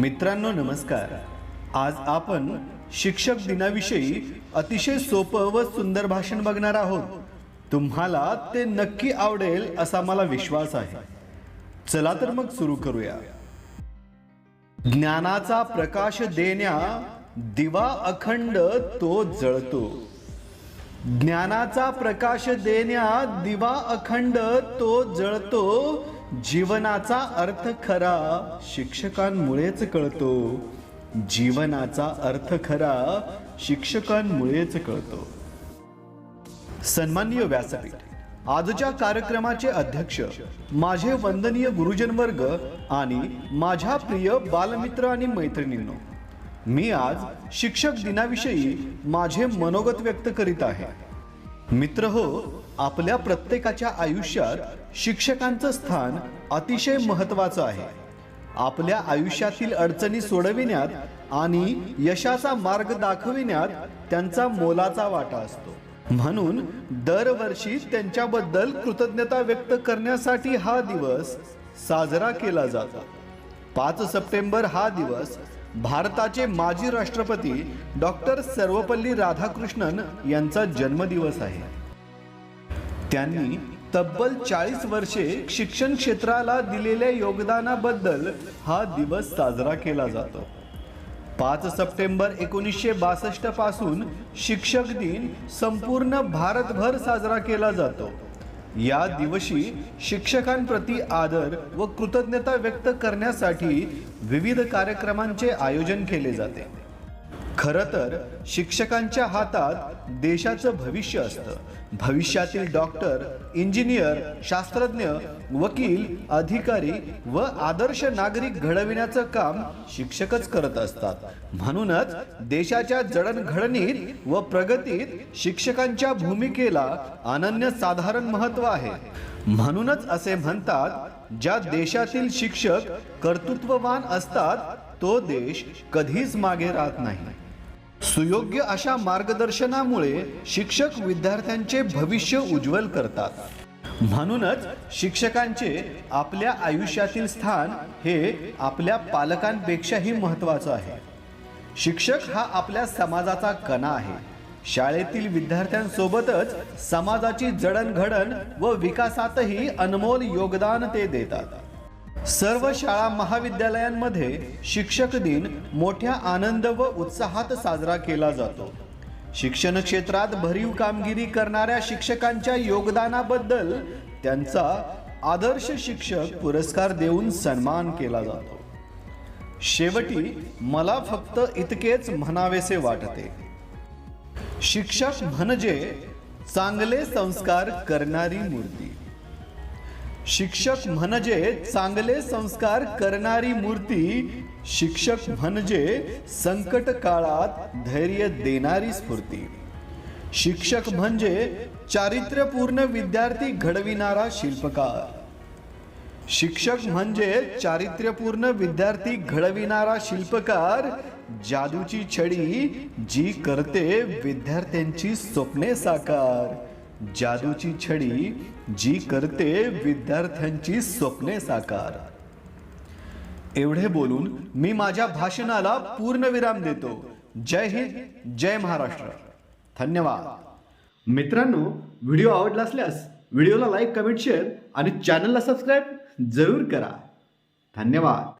मित्रांनो नमस्कार. आज आपण शिक्षक दिनाविषयी अतिशय सोपं व सुंदर भाषण बघणार आहोत. तुम्हाला ते नक्की आवडेल असा मला विश्वास आहे. चला तर मग सुरू करूया. ज्ञानाचा प्रकाश देण्या दिवा अखंड तो जळतो. ज्ञानाचा प्रकाश देण्या दिवा अखंड तो जळतो. जीवनाचा अर्थ खरा शिक्षकांमुळेच कळतो. जीवनाचा अर्थ खरा शिक्षकांमुळेच कळतो. सन्माननीय व्यासपीठ आजच्या कार्यक्रमाचे अध्यक्ष माझे वंदनीय गुरुजन वर्ग आणि माझ्या प्रिय बालमित्र आणि मैत्रिणींनो मी आज शिक्षक दिनाविषयी माझे मनोगत व्यक्त करीत आहे. मित्र हो आपल्या प्रत्येकाच्या आयुष्यात शिक्षकांचं स्थान अतिशय महत्वाचं आहे. आपल्या आयुष्यातील अडचणी सोडविण्यात आणि यशाचा मार्ग दाखविण्यात त्यांचा मोलाचा वाटा असतो. म्हणून दरवर्षी त्यांच्याबद्दल कृतज्ञता व्यक्त करण्यासाठी हा दिवस साजरा केला जातो. पाच सप्टेंबर हा दिवस भारताचे माजी राष्ट्रपती डॉक्टर सर्वपल्ली राधाकृष्णन यांचा जन्मदिवस आहे. त्यांनी तब्बल चाळीस वर्षे शिक्षण क्षेत्राला दिलेल्या योगदानाबद्दल हा दिवस साजरा केला जातो. पाच सप्टेंबर एकोणीसशे बासष्टपासून शिक्षक दिन संपूर्ण भारतभर साजरा केला जातो. या दिवशी शिक्षकांप्रती आदर व कृतज्ञता व्यक्त करण्यासाठी विविध कार्यक्रमांचे आयोजन केले जाते. खरं तर शिक्षकांच्या हातात देशाचं भविष्य असतं. भविष्यातील डॉक्टर इंजिनियर शास्त्रज्ञ वकील अधिकारी व आदर्श नागरिक घडविण्याचं काम शिक्षकच करत असतात. म्हणूनच देशाच्या जडणघडणीत व प्रगतीत शिक्षकांच्या भूमिकेला अनन्य साधारण महत्त्व आहे. म्हणूनच असे म्हणतात ज्या देशातील शिक्षक कर्तृत्ववान असतात तो देश कधीच मागे राहत नाही. सुयोग्य अशा मार्गदर्शनामुळे शिक्षक विद्यार्थ्यांचे भविष्य उज्ज्वल करतात. म्हणूनच शिक्षकांचे आपल्या आयुष्यातील स्थान हे आपल्या पालकांपेक्षाही महत्त्वाचं आहे. शिक्षक हा आपल्या समाजाचा कणा आहे. शाळेतील विद्यार्थ्यांसोबतच समाजाची जडणघडण व विकासातही अनमोल योगदान ते देतात. सर्व शाळा महाविद्यालयांमध्ये शिक्षक दिन मोठ्या आनंद व उत्साहात साजरा केला जातो. शिक्षण क्षेत्रात भरीव कामगिरी करणाऱ्या शिक्षकांच्या योगदानाबद्दल त्यांचा आदर्श शिक्षक पुरस्कार देऊन सन्मान केला जातो. शेवटी मला फक्त इतकेच म्हणावेसे वाटते. शिक्षक म्हणजे चांगले संस्कार करणारी मूर्ती. शिक्षक म्हणजे चांगले संस्कार करणारी मूर्ती. शिक्षक म्हणजे संकट काळात धैर्य देणारी स्फूर्ती. शिक्षक म्हणजे चारित्र्यपूर्ण विद्यार्थी घडविणारा शिल्पकार. शिक्षक म्हणजे चारित्र्यपूर्ण विद्यार्थी घडविणारा शिल्पकार. जादूची छडी जी करते विद्यार्थ्यांची स्वप्ने साकार. जादूची छडी जी करते विद्यार्थ्यांची स्वप्ने साकार. एवढे बोलून मी माझ्या भाषणाला पूर्ण विराम देतो. जय हिंद जय महाराष्ट्र. धन्यवाद. मित्रांनो व्हिडिओ आवडला असल्यास व्हिडिओला लाईक कमेंट शेअर आणि चॅनलला सबस्क्राईब जरूर करा. धन्यवाद.